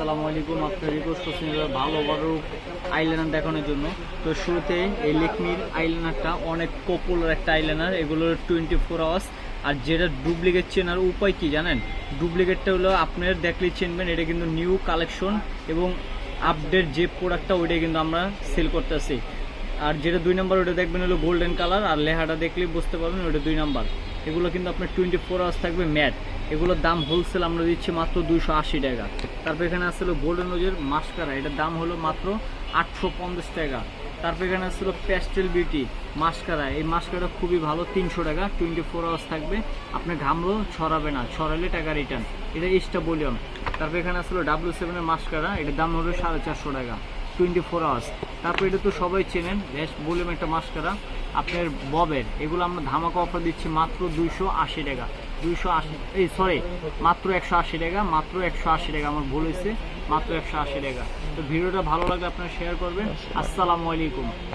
আসসালামু আলাইকুম। আপনার রিকোয়েস্ট করছেন ভালো বড় আইলাইনার দেখানোর জন্য। তো শুরুতে এই লেকমির আইলাইনারটা অনেক পপুলার একটা আইলাইনার এগুলোর টোয়েন্টি ফোর আওয়ার্স আর যেটা ডুপ্লিকেট চেনার উপায় কি জানেন? ডুপ্লিকেটটা হলো আপনার দেখলেই চিনবেন, এটা কিন্তু নিউ কালেকশন এবং আপডেট যে প্রোডাক্টটা ওইটাই কিন্তু আমরা সেল করতেছি। আর যেটা দুই নাম্বার ওটা দেখবেন হলো গোল্ডেন কালার আর লেহাটা দেখলেই বুঝতে পারবেন ওটা দুই নাম্বার এগুলো কিন্তু আপনার টোয়েন্টি ফোর আওয়ার্স থাকবে ম্যাট। এগুলোর দাম হোলসেল আমরা দিচ্ছি মাত্র দুইশো আশি টাকা। তারপর এখানে আসলে গোল্ডেন রোজের মাস্কারা এটার দাম হলো মাত্র আটশো পঞ্চাশ টাকা। তারপর এখানে আসলে প্যাস্টেল বিউটি মাস্কারা এই মাস্কারা খুবই ভালো, তিনশো টাকা। টোয়েন্টি ফোর আওয়ার্স থাকবে। আপনি ঘামলেও ছড়াবে না। ছড়ালে টাকা রিটার্ন এটা এক্সট্রা বলিউম তারপর এখানে আসলে ডাব্লিউ সেভেনের মাস্কারা এটার দাম হলো সাড়ে চারশো টাকা। টোয়েন্টি ফোর আওয়ার্স তারপর এটা তো সবাই চেনেন বেশ বললাম একটা মাস্কারা আপনার ববের, এগুলো আমরা ধামাকা অফার দিচ্ছি মাত্র দুইশো আশি টাকা। দুইশো আশি, এই সরি মাত্র একশো আশি টাকা, মাত্র একশো আশি টাকা, আমার ভুল হয়েছে, মাত্র একশো আশি টাকা। তো ভিডিওটা ভালো লাগলে আপনারা শেয়ার করবেন। আসসালামু আলাইকুম।